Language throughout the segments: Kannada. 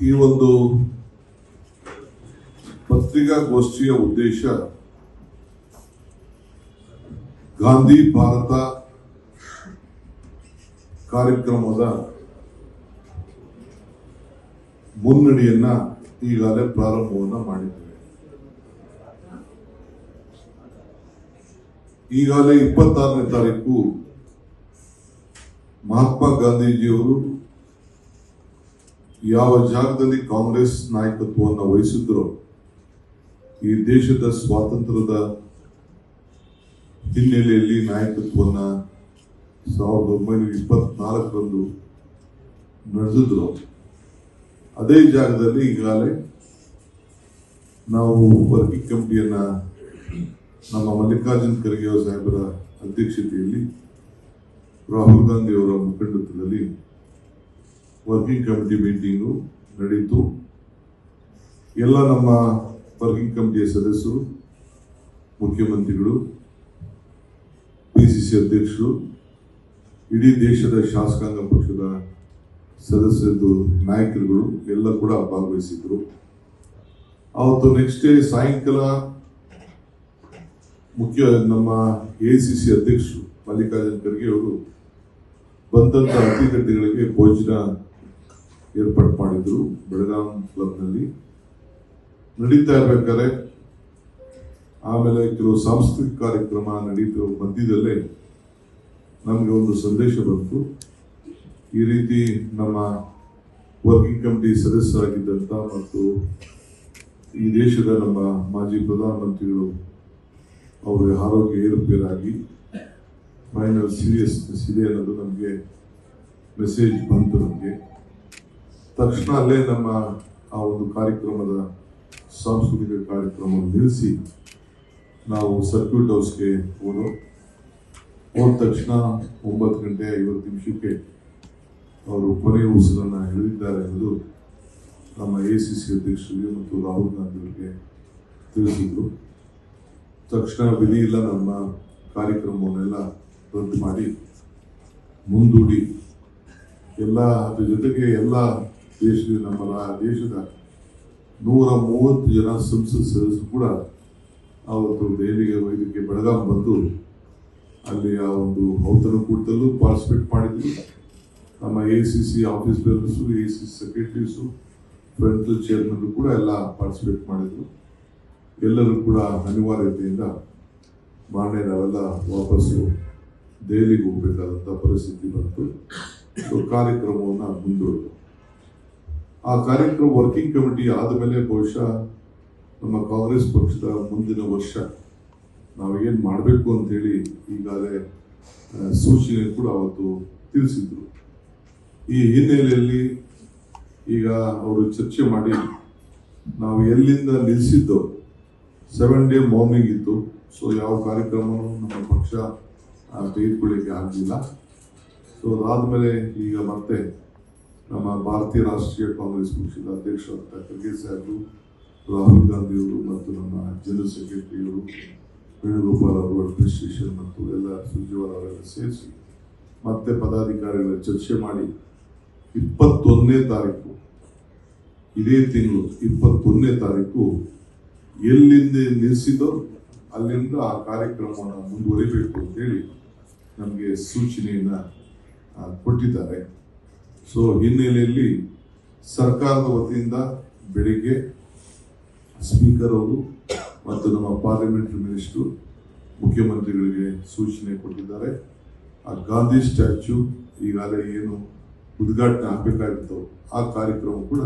ಈ ಒಂದು ಪತ್ರಿಕಾಗೋಷ್ಠಿಯ ಉದ್ದೇಶ ಗಾಂಧಿ ಭಾರತ ಕಾರ್ಯಕ್ರಮದ ಮುನ್ನಡೆಯನ್ನ ಈಗಾಗಲೇ ಪ್ರಾರಂಭವನ್ನ ಮಾಡಿದ್ದೇವೆ. ಈಗಾಗಲೇ ಇಪ್ಪತ್ತಾರನೇ ತಾರೀಕು ಮಹಾತ್ಮ ಗಾಂಧೀಜಿಯವರು ಯಾವ ಜಾಗದಲ್ಲಿ ಕಾಂಗ್ರೆಸ್ ನಾಯಕತ್ವವನ್ನು ವಹಿಸಿದ್ರು ಈ ದೇಶದ ಸ್ವಾತಂತ್ರ್ಯದ ಹಿನ್ನೆಲೆಯಲ್ಲಿ ನಾಯಕತ್ವವನ್ನು ಸಾವಿರದ ಒಂಬೈನೂರ ಇಪ್ಪತ್ನಾಲ್ಕರಂದು ನಡೆಸಿದ್ರು, ಅದೇ ಜಾಗದಲ್ಲಿ ಈಗಾಗಲೇ ನಾವು ವರ್ಕಿಂಗ್ ಕಮಿಟಿಯನ್ನು ನಮ್ಮ ಮಲ್ಲಿಕಾರ್ಜುನ್ ಖರ್ಗೆ ಸಾಹೇಬರ ಅಧ್ಯಕ್ಷತೆಯಲ್ಲಿ ರಾಹುಲ್ ಗಾಂಧಿಯವರ ಮುಖಂಡತ್ವದಲ್ಲಿ ವರ್ಕಿಂಗ್ ಕಮಿಟಿ ಮೀಟಿಂಗು ನಡೀತು. ಎಲ್ಲ ನಮ್ಮ ವರ್ಕಿಂಗ್ ಕಮಿಟಿಯ ಸದಸ್ಯರು, ಮುಖ್ಯಮಂತ್ರಿಗಳು ಪಿಸಿಸಿ ಅಧ್ಯಕ್ಷರು, ಇಡೀ ದೇಶದ ಶಾಸಕಾಂಗ ಪಕ್ಷದ ಸದಸ್ಯರು, ನಾಯಕರುಗಳು ಎಲ್ಲ ಕೂಡ ಭಾಗವಹಿಸಿದ್ರು. ಅವತ್ತು ನೆಕ್ಸ್ಟ್ ಡೇ ಸಾಯಂಕಾಲ ಮುಖ್ಯ ನಮ್ಮ ಎ ಸಿ ಸಿ ಅಧ್ಯಕ್ಷರು, ಮಲ್ಲಿಕಾರ್ಜುನ್ ಖರ್ಗೆ ಅವರು ಬಂದಂಥ ಅತಿಥಿಗಳಿಗೆ ಭೋಜನ ಏರ್ಪಾಡು ಮಾಡಿದ್ರು ಬೆಳಗಾಂ ಕ್ಲಬ್ನಲ್ಲಿ. ನಡೀತಾ ಇರ್ಬೇಕಾದ್ರೆ ಆಮೇಲೆ ಕೆಲವು ಸಾಂಸ್ಕೃತಿಕ ಕಾರ್ಯಕ್ರಮ ನಡೀತು ಮಧ್ಯದಲ್ಲೇ ನಮಗೆ ಒಂದು ಸಂದೇಶ ಬಂತು. ಈ ರೀತಿ ನಮ್ಮ ವರ್ಕಿಂಗ್ ಕಮಿಟಿ ಸದಸ್ಯರಾಗಿದ್ದಂಥ ಮತ್ತು ಈ ದೇಶದ ನಮ್ಮ ಮಾಜಿ ಪ್ರಧಾನಮಂತ್ರಿಗಳು ಅವರ ಆರೋಗ್ಯ ಏರುಪೇರಾಗಿ ಫೈನಲ್ ಸೀರಿಯಸ್ನೆಸ್ ಇದೆ ಅನ್ನೋದು ನಮಗೆ ಮೆಸೇಜ್ ಬಂತು ನಮಗೆ. ತಕ್ಷಣ ಅಲ್ಲೇ ನಮ್ಮ ಆ ಒಂದು ಕಾರ್ಯಕ್ರಮದ ಸಾಂಸ್ಕೃತಿಕ ಕಾರ್ಯಕ್ರಮವನ್ನು ನಿಲ್ಲಿಸಿ ನಾವು ಸರ್ಕ್ಯೂಟ್ ಹೌಸ್ಗೆ ಹೋದೋ, ಹೋದ ತಕ್ಷಣ ಒಂಬತ್ತು ಗಂಟೆ ಐವತ್ತು ನಿಮಿಷಕ್ಕೆ ಅವರು ಕೊನೆಯ ಉಸಿರನ್ನು ಹೇಳಿದ್ದಾರೆ ಎಂದು ನಮ್ಮ ಎ ಸಿ ಸಿ ಅಧ್ಯಕ್ಷರಿಗೆ ಮತ್ತು ರಾಹುಲ್ ಗಾಂಧಿ ಅವರಿಗೆ ತಿಳಿಸಿದ್ರು. ತಕ್ಷಣ ವಿಧಿ ಇಲ್ಲ, ನಮ್ಮ ಕಾರ್ಯಕ್ರಮವನ್ನೆಲ್ಲ ರದ್ದು ಮಾಡಿ ಮುಂದೂಡಿ. ಎಲ್ಲ ಅದ್ರ ಜೊತೆಗೆ ಎಲ್ಲ ದೇಶದ ನಮ್ಮ ದೇಶದ ನೂರ ಮೂವತ್ತು ಜನ ಸಂಸತ್ ಸದಸ್ಯರು ಕೂಡ ಆವತ್ತು ದೆಹಲಿಗೆ ವೈದ್ಯಕೀಯ ಬೆಳಗಾಂ ಬಂದು ಅಲ್ಲಿ ಆ ಒಂದು ಔತಣಕೂಟದಲ್ಲೂ ಪಾರ್ಟಿಸಿಪೇಟ್ ಮಾಡಿದ್ರು. ನಮ್ಮ A C C office members A C secretaries frontal chairman ಕೂಡ ಎಲ್ಲ ಪಾರ್ಟಿಸಿಪೇಟ್ ಮಾಡಿದ್ರು. ಎಲ್ಲರೂ ಕೂಡ ಅನಿವಾರ್ಯತೆಯಿಂದ ಮಾನ್ಯ ನಾವೆಲ್ಲ ವಾಪಸ್ಸು ದೆಹಲಿಗೆ ಹೋಗಬೇಕಾದಂಥ ಪರಿಸ್ಥಿತಿ ಬಂತು. ಸೊ ಕಾರ್ಯಕ್ರಮವನ್ನು ಮುಂದೂಡಿತು ಆ ಕಾರ್ಯಕ್ರಮ ವರ್ಕಿಂಗ್ ಕಮಿಟಿ ಆದಮೇಲೆ ಬಹುಶಃ ನಮ್ಮ ಕಾಂಗ್ರೆಸ್ ಪಕ್ಷದ ಮುಂದಿನ ವರ್ಷ ನಾವು ಏನು ಮಾಡಬೇಕು ಅಂತೇಳಿ ಈಗಾಗಲೇ ಸೂಚನೆ ಕೂಡ ಅವತ್ತು ತಿಳಿಸಿದ್ರು. ಈ ಹಿನ್ನೆಲೆಯಲ್ಲಿ ಈಗ ಅವರು ಚರ್ಚೆ ಮಾಡಿ ನಾವು ಎಲ್ಲಿಂದ ನಿಲ್ಲಿಸಿದ್ದೋ ಸೆವೆನ್ ಡೇ ಮಾರ್ನಿಂಗ್ ಇತ್ತು ಸೊ ಯಾವ ಕಾರ್ಯಕ್ರಮವೂ ನಮ್ಮ ಪಕ್ಷ ತೆಗೆದುಕೊಳ್ಳಿಕ್ಕೆ ಆಗಲಿಲ್ಲ. ಸೊ ಅದಾದಮೇಲೆ ಈಗ ಮತ್ತೆ ನಮ್ಮ ಭಾರತೀಯ ರಾಷ್ಟ್ರೀಯ ಕಾಂಗ್ರೆಸ್ ಪಕ್ಷದ ಅಧ್ಯಕ್ಷರಾದ ಖರ್ಗೆ ಸಾಹೇಬರು ರಾಹುಲ್ ಗಾಂಧಿಯವರು ಮತ್ತು ನಮ್ಮ ಜನರಲ್ ಸೆಕ್ರೆಟರಿಯವರು, ವೇಣುಗೋಪಾಲ್ ಅವರು, ಅಡ್ಮಿನಿಸ್ಟ್ರೇಷನ್ ಮತ್ತು ಎಲ್ಲ ಸುರ್ಜೇವಾಲ ಅವರೆಲ್ಲ ಸೇರಿಸಿ ಮತ್ತೆ ಪದಾಧಿಕಾರಿಗಳ ಚರ್ಚೆ ಮಾಡಿ ಇಪ್ಪತ್ತೊಂದನೇ ತಾರೀಕು, ಇದೇ ತಿಂಗಳು ಇಪ್ಪತ್ತೊಂದನೇ ತಾರೀಕು ಎಲ್ಲಿಂದ ನಿಲ್ಲಿಸಿದೋ ಅಲ್ಲಿಂದ ಆ ಕಾರ್ಯಕ್ರಮವನ್ನು ಮುಂದುವರಿಬೇಕು ಅಂತೇಳಿ ನಮಗೆ ಸೂಚನೆಯನ್ನು ಕೊಟ್ಟಿದ್ದಾರೆ. ಸೊ ಹಿನ್ನೆಲೆಯಲ್ಲಿ ಸರ್ಕಾರದ ವತಿಯಿಂದ ಬೆಳಿಗ್ಗೆ ಸ್ಪೀಕರ್ ಅವರು ಮತ್ತು ನಮ್ಮ ಪಾರ್ಲಿಮೆಂಟರಿ ಮಿನಿಸ್ಟರ್, ಮುಖ್ಯಮಂತ್ರಿಗಳಿಗೆ ಸೂಚನೆ ಕೊಟ್ಟಿದ್ದಾರೆ. ಆ ಗಾಂಧಿ ಸ್ಟ್ಯಾಚ್ಯೂ ಈಗಾಗಲೇ ಏನು ಉದ್ಘಾಟನೆ ಆಗಬೇಕಾಗಿತ್ತು ಆ ಕಾರ್ಯಕ್ರಮ ಕೂಡ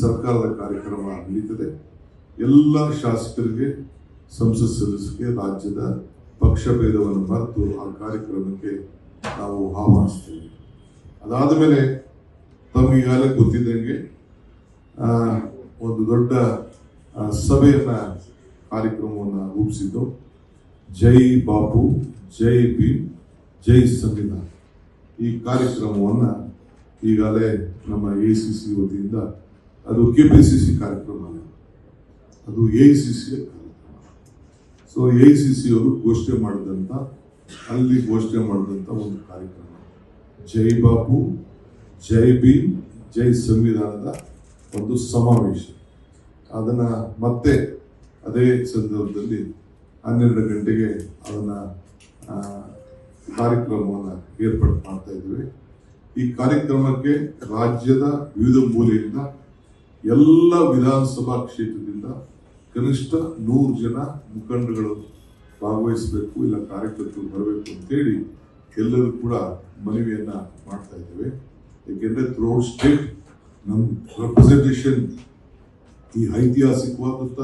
ಸರ್ಕಾರದ ಕಾರ್ಯಕ್ರಮ ನಡೀತದೆ. ಎಲ್ಲ ಶಾಸಕರಿಗೆ, ಸಂಸತ್ ಸದಸ್ಯರಿಗೆ, ರಾಜ್ಯದ ಪಕ್ಷ ಭೇದವನ್ನು ಮರೆತು ಆ ಕಾರ್ಯಕ್ರಮಕ್ಕೆ ನಾವು ಆಹ್ವಾನಿಸ್ತೇವೆ. ಅದಾದ ಮೇಲೆ ತಮಗೆ ಈಗಾಗಲೇ ಗೊತ್ತಿದ್ದಂಗೆ ಒಂದು ದೊಡ್ಡ ಸಭೆಯನ್ನ, ಕಾರ್ಯಕ್ರಮವನ್ನು ರೂಪಿಸಿದ್ದು ಜೈ ಬಾಪು, ಜೈ ಭೀಮ್, ಜೈ ಸಂವಿಧಾನ. ಈ ಕಾರ್ಯಕ್ರಮವನ್ನು ಈಗಾಗಲೇ ನಮ್ಮ ಎ ಸಿ ಸಿ ವತಿಯಿಂದ, ಅದು ಕೆ ಪಿ ಸಿ ಸಿ ಕಾರ್ಯಕ್ರಮ ಅದು ಎ ಸಿ ಸಿ ಕಾರ್ಯಕ್ರಮ. ಸೊ ಎ ಸಿ ಸಿ ಅವರು ಘೋಷಣೆ ಮಾಡಿದಂಥ ಅಲ್ಲಿ ಘೋಷಣೆ ಮಾಡಿದಂಥ ಒಂದು ಕಾರ್ಯಕ್ರಮ. ಜೈ ಬಾಬು ಜೈ ಭೀಮ್, ಜೈ ಸಂವಿಧಾನದ ಒಂದು ಸಮಾವೇಶ. ಅದನ್ನ ಮತ್ತೆ ಅದೇ ಸಂದರ್ಭದಲ್ಲಿ ಹನ್ನೆರಡು ಗಂಟೆಗೆ ಅದನ್ನ ಕಾರ್ಯಕ್ರಮವನ್ನು ಏರ್ಪಾಡು ಮಾಡ್ತಾ ಇದ್ದೇವೆ. ಈ ಕಾರ್ಯಕ್ರಮಕ್ಕೆ ರಾಜ್ಯದ ವಿವಿಧ ಮೂಲೆಯಿಂದ ಎಲ್ಲ ವಿಧಾನಸಭಾ ಕ್ಷೇತ್ರದಿಂದ ಕನಿಷ್ಠ ನೂರು ಜನ ಮುಖಂಡಗಳು ಭಾಗವಹಿಸಬೇಕು, ಇಲ್ಲ ಕಾರ್ಯಕರ್ತರು ಬರಬೇಕು ಅಂತೇಳಿ ಎಲ್ಲರೂ ಕೂಡ ಮನವಿಯನ್ನು ಮಾಡ್ತಾ ಇದ್ದೇವೆ. ಏಕೆಂದ್ರೆ ಥ್ರೂಔಟ್ ಸ್ಟೇಟ್ ನಮ್ಮ ರೆಪ್ರೆಸೆಂಟೇಷನ್ ಈ ಐತಿಹಾಸಿಕವಾದಂಥ